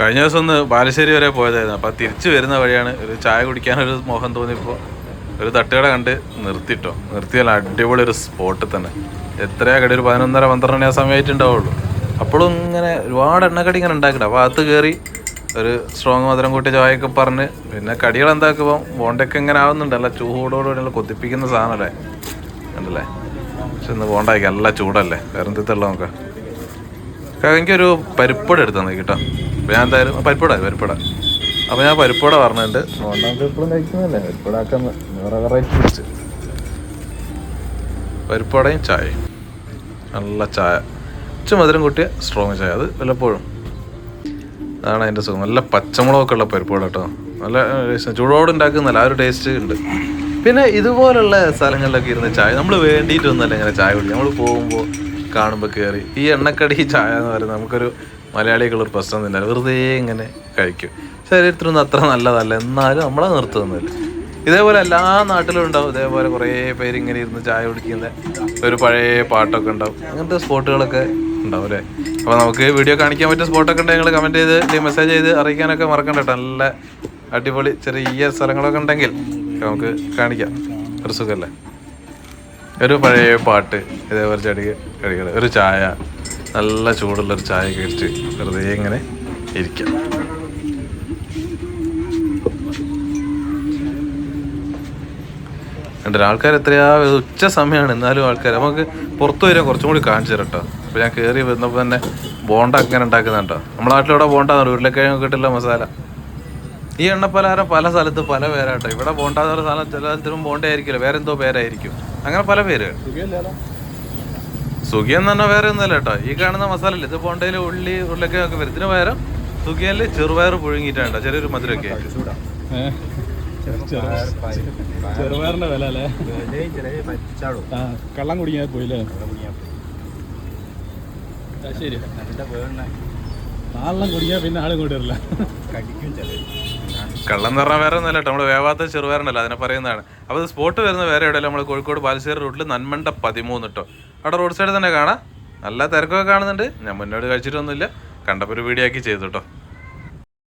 കഴിഞ്ഞ ദിവസം ഒന്ന് ബാലുശ്ശേരി വരെ പോയതായിരുന്നു. അപ്പോൾ തിരിച്ചു വരുന്ന വഴിയാണ് ഒരു ചായ കുടിക്കാനൊരു മോഹം തോന്നിയപ്പോൾ ഒരു തട്ടുകട കണ്ട് നിർത്തിട്ടോ. നിർത്തിയാൽ അടിപൊളി ഒരു സ്പോട്ടിൽ തന്നെ. എത്രയാ കടി? ഒരു പതിനൊന്നര പന്ത്രണ്ട് ആ സമയമായിട്ടുണ്ടാവുള്ളൂ. അപ്പോഴും ഇങ്ങനെ ഒരുപാട് എണ്ണക്കടി ഇങ്ങനെ ഉണ്ടാക്കിയിട്ട് അപ്പോൾ അകത്ത് കയറി ഒരു സ്ട്രോങ് മധുരം കൂട്ടി ചായയൊക്കെ പറഞ്ഞ് പിന്നെ കടികൾ എന്താക്കുമ്പോൾ ബോണ്ടൊക്കെ ഇങ്ങനെ ആവുന്നുണ്ട്. നല്ല ചൂടോടുകൂടി കൊതിപ്പിക്കുന്ന സാധനമല്ലേ ഉണ്ടല്ലേ പക്ഷെ ഇന്ന് ബോണ്ടാക്കി. നല്ല ചൂടല്ലേ? വേറെ എന്തെത്തുള്ള നോക്കാം എനിക്കൊരു പരിപ്പട എടുത്തു തന്നെ കേട്ടോ അപ്പോൾ ഞാൻ എന്തായാലും പരിപ്പുട പരിപ്പട അപ്പോൾ ഞാൻ പരിപ്പട പറഞ്ഞിട്ടുണ്ട്. പരിപ്പുടയും ചായ ചായയും. നല്ല ചായ. ഉച്ച മധുരം കൂട്ടിയ സ്ട്രോങ് ചായ. അത് വല്ലപ്പോഴും. അതാണ് അതിന്റെ സുഖം. നല്ല പച്ചമുളകൊക്കെ ഉള്ള പരിപ്പുട കേട്ടോ നല്ല ചൂടോട് ഉണ്ടാക്കുന്നല്ല ആ ഒരു ടേസ്റ്റ് ഉണ്ട്. പിന്നെ ഇതുപോലുള്ള സ്ഥലങ്ങളിലൊക്കെ ഇരുന്ന് ചായ നമ്മൾ വേണ്ടിയിട്ടൊന്നുമല്ല ഇങ്ങനെ ചായ കുടിക്കുക. നമ്മൾ പോകുമ്പോൾ കാണുമ്പോൾ കയറി ഈ എണ്ണക്കടി ചായ എന്ന് പറയുന്നത് നമുക്കൊരു മലയാളികളൊരു പ്രശ്നമൊന്നുമില്ല. വെറുതെ ഇങ്ങനെ കഴിക്കും. ശരീരത്തിനൊന്നും അത്ര നല്ലതല്ല. എന്നാലും നമ്മളെ നിർത്തുന്നില്ല ഇതേപോലെ എല്ലാ നാട്ടിലും ഉണ്ടാവും. ഇതേപോലെ കുറേ പേര് ഇങ്ങനെ ഇരുന്ന് ചായ കുടിക്കുന്ന ഒരു പഴയ പാട്ടൊക്കെ ഉണ്ടാവും. അങ്ങനത്തെ സ്പോട്ടുകളൊക്കെ ഉണ്ടാവും അല്ലേ? അപ്പോൾ നമുക്ക് വീഡിയോ കാണിക്കാൻ പറ്റിയ സ്പോട്ടൊക്കെ ഉണ്ടെങ്കിൽ നിങ്ങൾ കമന്റ് ചെയ്ത് മെസ്സേജ് ചെയ്ത് അറിയിക്കാനൊക്കെ മറക്കണ്ട കേട്ടോ. നല്ല അടിപൊളി ചെറിയ സ്ഥലങ്ങളൊക്കെ ഉണ്ടെങ്കിൽ നമുക്ക് കാണിക്കാം. ഒരു സുഖമല്ലേ? ഒരു പഴയ പാട്ട് ഇതേപോലെ ചെടി കടികൾ ഒരു ചായ. നല്ല ചൂടുള്ള ഒരു ചായ കഴിച്ച് വെറുതെ ഇങ്ങനെ ഇരിക്കാം. കണ്ടില്ല ആൾക്കാർ എത്രയാ ഉച്ച സമയമാണ് എന്നാലും ആൾക്കാർ നമുക്ക് പുറത്തു വരാൻ കുറച്ചും കൂടി കാണിച്ചു തരാം കേട്ടോ അപ്പോൾ ഞാൻ കയറി വന്നപ്പോൾ തന്നെ ബോണ്ട അങ്ങനെ ഉണ്ടാക്കുന്നുണ്ടോ നമ്മുടെ നാട്ടിലൂടെ ബോണ്ട ഉരുളക്കിഴങ്ങ് കിട്ടില്ല മസാല. ഈ എണ്ണപ്പലഹാരം പല സ്ഥലത്ത് പല പേരാട്ടോ ഇവിടെ ബോണ്ട എന്ന് പറയുന്ന സ്ഥലം ചില സ്ഥലത്തിനും ബോണ്ട ആയിരിക്കില്ല വേറെ പേരായിരിക്കും. അങ്ങനെ പല പേര്. സുഖി എന്ന് പറഞ്ഞാൽ വേറെ ഒന്നുമല്ല കേട്ടോ. ഈ കാണുന്ന മസാല ഇല്ലേ ഇത് പോണ്ടയിൽ ഉള്ളി ഉരുളക്കിഴങ്ങൊക്കെ വരും. ഇതിന് പകരം സുഖിയൽ ചെറുപയർ പുഴുങ്ങിയിട്ടാണ് ചെറിയൊരു മധുരമൊക്കെ. ചെറുപയറിന്റെ വില അല്ലേ? കള്ളം കുടിക്കാൻ പോയില്ലേ? ശരി. നാളെ കുടിക്കാൻ പിന്നെ ആളും കൂടി വരില്ല. കള്ളം എന്ന് പറഞ്ഞാൽ വേറെ ഒന്നുമല്ല കേട്ടോ. നമ്മൾ വേവാത്ത ചെറുപയറുണ്ടല്ലോ അതിനെ പറയുന്നതാണ്. അപ്പോൾ സ്പോട്ട് വരുന്ന വേറെ എവിടെയല്ല നമ്മൾ കോഴിക്കോട് ബാലുശ്ശേരി റൂട്ടിൽ നന്മണ്ട പതിമൂന്ന് കേട്ടോ അവിടെ റോഡ് സൈഡ് തന്നെ കാണാം. നല്ല തിരക്കൊക്കെ കാണുന്നുണ്ട്. ഞാൻ മുന്നോട്ട് കഴിച്ചിട്ടൊന്നുമില്ല. കണ്ടപ്പോൾ ഒരു വീഡിയോ ആക്കി ചെയ്തു കേട്ടോ